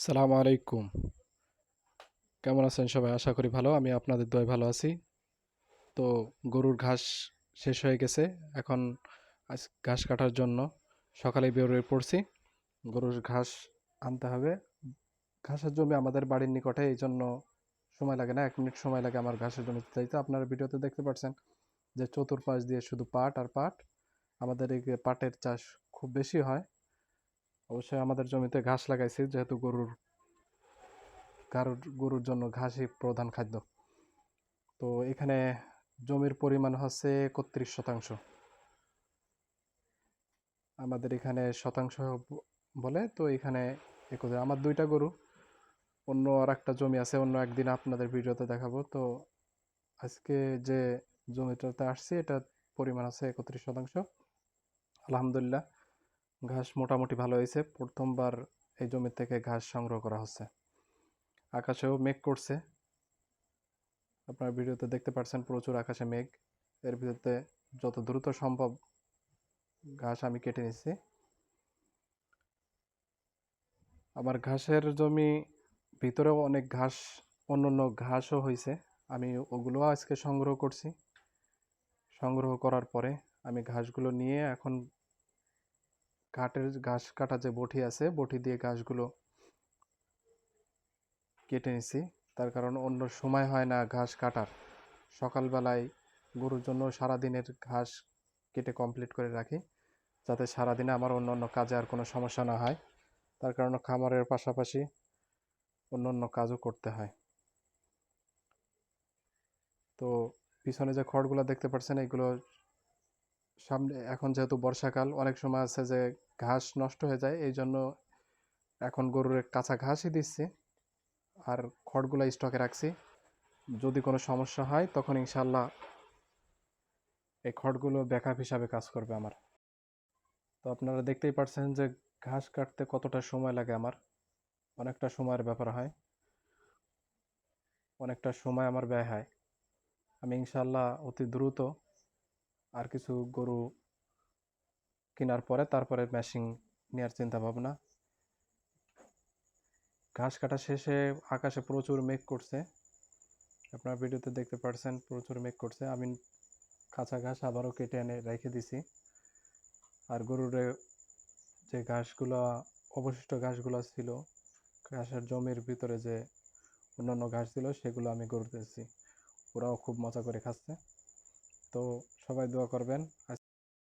সালাম আলাইকুম। কেমন আছেন সবাই? আশা করি ভালো। আমি আপনাদের দয় ভালো আছি। তো গরুর ঘাস শেষ হয়ে গেছে। এখন ঘাস কাটার জন্য সকালে বেরোয় পড়ছি। গরুর ঘাস আনতে হবে। ঘাসের জমি আমাদের বাড়ির নিকটে, এই জন্য সময় লাগে না। এক মিনিট সময় লাগে আমার ঘাসের জমিতে যাইতে আপনারা ভিডিওতে দেখতে পাচ্ছেন যে চতুর্পাশ দিয়ে শুধু পাট আর পাট। আমাদের এই পাটের চাষ খুব বেশি হয়। অবশ্যই আমাদের জমিতে ঘাস লাগাইছি, যেহেতু গরুর, কারোর, গরুর জন্য ঘাসই প্রধান খাদ্য। তো এখানে জমির পরিমাণ হচ্ছে একত্রিশ শতাংশ। আমাদের এখানে শতাংশ বলে, তো এখানে আমার দুইটা গরু, অন্য আর একটা জমি আছে, অন্য একদিন আপনাদের ভিডিওতে দেখাবো। তো আজকে যে জমিটাতে আসছি এটা পরিমাণ আছে একত্রিশ শতাংশ। আলহামদুলিল্লাহ। ঘাস মোটামুটি ভালো হয়েছে। প্রথমবার এই জমি থেকে ঘাস সংগ্রহ করা হচ্ছে। আকাশেও মেঘ করছে। আপনার ভিডিওতে দেখতে পাচ্ছেন প্রচুর আকাশে মেঘ। এর ভিতরে যত দ্রুত সম্ভব ঘাস আমি কেটে নিচ্ছি আমার ঘাসের জমি ভিতরেও অনেক ঘাস অন্য অন্য ঘাসও হয়েছে। আমি ওগুলো আজকে সংগ্রহ করছি। সংগ্রহ করার পরে আমি ঘাসগুলো নিয়ে এখন কাঠের ঘাস কাটা যে বটি আছে, বটি দিয়ে ঘাসগুলো কেটে নিছি। তার কারণ অন্য সময় হয় না ঘাস কাটার। সকালবেলায় গরুর জন্য সারাদিনের ঘাস কেটে কমপ্লিট করে রাখি, যাতে সারাদিনে আমার অন্য অন্য কাজে আর কোনো সমস্যা না হয়। তার কারণে খামারের পাশাপাশি অন্য অন্য কাজও করতে হয়। তো পিছনে যে খড়গুলো দেখতে পাচ্ছেন, এগুলো সামনে, এখন যেহেতু বর্ষাকাল, অনেক সময় আছে যে ঘাস নষ্ট হয়ে যায়, এই জন্য এখন গরুর কাঁচা ঘাসই দিচ্ছি আর খড়গুলো স্টকে রাখছি। যদি কোনো সমস্যা হয়, তখন ইনশাল্লাহ এই খড়গুলো ব্যাকআপ হিসাবে কাজ করবে আমার। তো আপনারা দেখতেই পারছেন যে ঘাস কাটতে কতটা সময় লাগে আমার। অনেকটা সময়ের ব্যাপার হয়। অনেকটা সময় আমার ব্যয় হয়। আমি ইনশাল্লাহ অতি দ্রুত আর কিছু গরু কেনার পরে তারপরে মেশিন নেওয়ার চিন্তা ভাবনা ঘাস কাটা শেষে আকাশে প্রচুর মেঘ করছে। আপনার ভিডিওতে দেখতে পাচ্ছেন প্রচুর মেঘ করছে। আমি কাঁচা ঘাস আবারও কেটে এনে রেখে দিছি। আর গরুর যে ঘাসগুলো, অবশিষ্ট ঘাসগুলো ছিল, ঘাসের জমির ভিতরে যে অন্যান্য ঘাস ছিল, সেগুলো আমি গরু দিয়েছি ওরাও খুব মজা করে খাচ্ছে। তো সবাই দোয়া করবেন।